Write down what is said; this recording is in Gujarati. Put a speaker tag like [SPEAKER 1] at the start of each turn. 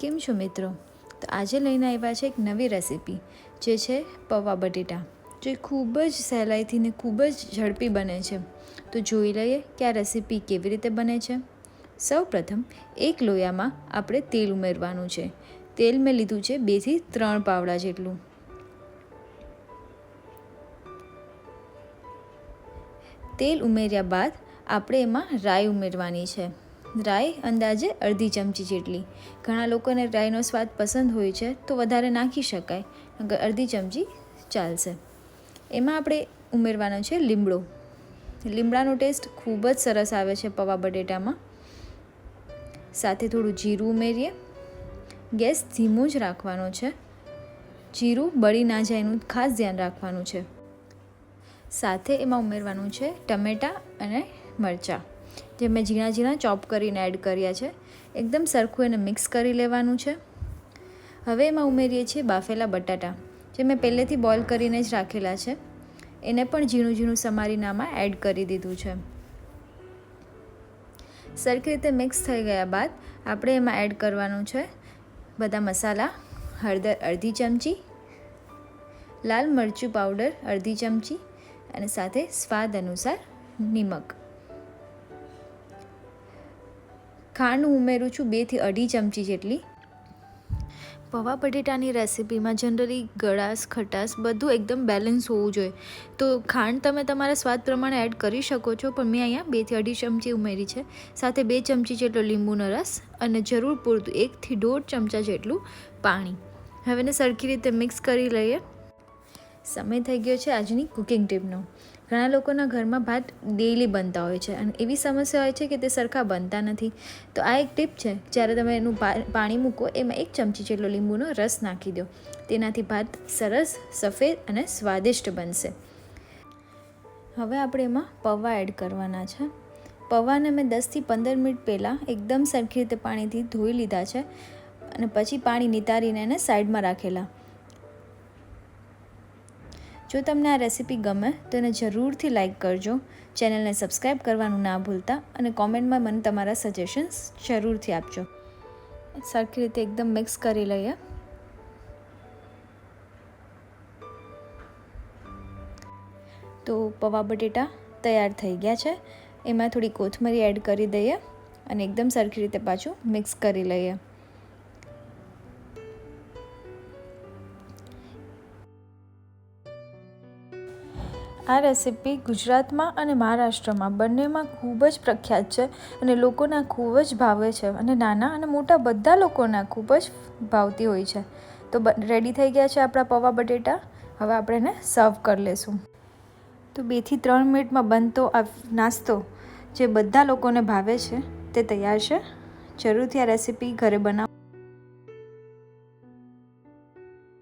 [SPEAKER 1] કેમ છો મિત્રો? તો આજે લઈને આવ્યા છે એક નવી રેસીપી, જે છે પૌવા બટેટા. જે ખૂબ જ સહેલાઈથી ને ખૂબ જ ઝડપી બને છે. તો જોઈ લઈએ કે આ રેસીપી કેવી રીતે બને છે. સૌ પ્રથમ એક લોયામાં આપણે તેલ ઉમેરવાનું છે. તેલ મેં લીધું છે બેથી ત્રણ પાવડા જેટલું. તેલ ઉમેર્યા બાદ આપણે એમાં રાઈ ઉમેરવાની છે. રાઈ અંદાજે અડધી ચમચી જેટલી. ઘણા લોકોને રાઈનો સ્વાદ પસંદ હોય છે તો વધારે નાખી શકાય અડધી ચમચી ચાલશે. એમાં આપણે ઉમેરવાનો છે લીમડો. લીમડાનો ટેસ્ટ ખૂબ જ સરસ આવે છે પૌવા બટેટામાં. સાથે થોડું જીરું ઉમેરીએ. ગેસ ધીમો જ રાખવાનો છે. જીરું બળી ના જાય એનું ખાસ ધ્યાન રાખવાનું છે. સાથે એમાં ઉમેરવાનું છે ટમેટાં અને મરચાં. જે મેં ઝીણા ઝીણા ચોપ કરીને એડ કર્યા છે. એકદમ સરખું એને મિક્સ કરી લેવાનું છે. હવે એમાં ઉમેરીએ છીએ બાફેલા બટાટા, જે મેં પહેલેથી બોઇલ કરીને જ રાખેલા છે. એને પણ ઝીણું ઝીણું સમારીને આમાં એડ કરી દીધું છે. સરખી રીતે મિક્સ થઈ ગયા બાદ આપણે એમાં એડ કરવાનું છે બધા મસાલા, હળદર અડધી ચમચી, લાલ મરચું પાવડર અડધી ચમચી અને સાથે સ્વાદ અનુસાર નિમક. ખાંડ ઉમેરું છું બેથી અઢી ચમચી જેટલી. પૌવા બટેટાની રેસિપીમાં જનરલી ગળાશ, ખટાશ બધું એકદમ બેલેન્સ હોવું જોઈએ. તો ખાંડ તમે તમારા સ્વાદ પ્રમાણે એડ કરી શકો છો, પણ મેં અહીંયા બેથી અઢી ચમચી ઉમેરી છે. સાથે બે ચમચી જેટલો લીંબુનો રસ અને જરૂર પૂરતું એકથી દોઢ ચમચા જેટલું પાણી. હવે એને સરખી રીતે મિક્સ કરી લઈએ. સમય થઈ ગયો છે આજની કુકિંગ ટીપનો. ઘણા લોકોના ઘરમાં ભાત ડેઈલી બનતા હોય છે અને એવી સમસ્યા હોય છે કે તે સરખા બનતા નથી. તો આ એક ટીપ છે, જ્યારે તમે એનું પાણી મૂકો એમાં એક ચમચી જેટલો લીંબુનો રસ નાખી દો. તેનાથી ભાત સરસ, સફેદ અને સ્વાદિષ્ટ બનશે. હવે આપણે એમાં પૌવા એડ કરવાના છે. પૌવાને મેં દસથી પંદર મિનિટ પહેલાં એકદમ સરખી રીતે પાણીથી ધોઈ લીધા છે અને પછી પાણી નિતારીને એને સાઈડમાં રાખેલા. જો તમને આ રેસીપી ગમે, તો એને જરૂરથી લાઇક કરજો. ચેનલને સબસ્ક્રાઈબ કરવાનું ના ભૂલતા અને કોમેન્ટમાં મને તમારા સજેશન્સ જરૂરથી આપજો. સરખી રીતે એકદમ મિક્સ કરી લઈએ. તો પૌવા બટેટા તૈયાર થઈ ગયા છે. એમાં થોડી કોથમરી એડ કરી દઈએ અને એકદમ સરખી રીતે પાછું મિક્સ કરી લઈએ. આ રેસીપી ગુજરાતમાં અને મહારાષ્ટ્રમાં બંનેમાં ખૂબ જ પ્રખ્યાત છે અને લોકોના ખૂબ જ ભાવે છે અને નાના અને મોટા બધા લોકોના ખૂબ જ ભાવતી હોય છે. તો રેડી થઈ ગયા છે આપણા પૌવા બટેટા? હવે આપણે એને સર્વ કરી લેશું. તો બેથી ત્રણ મિનિટમાં બનતો આ નાસ્તો જે બધા લોકોને ભાવે છે તે તૈયાર છે. જરૂરથી આ રેસીપી ઘરે બનાવો.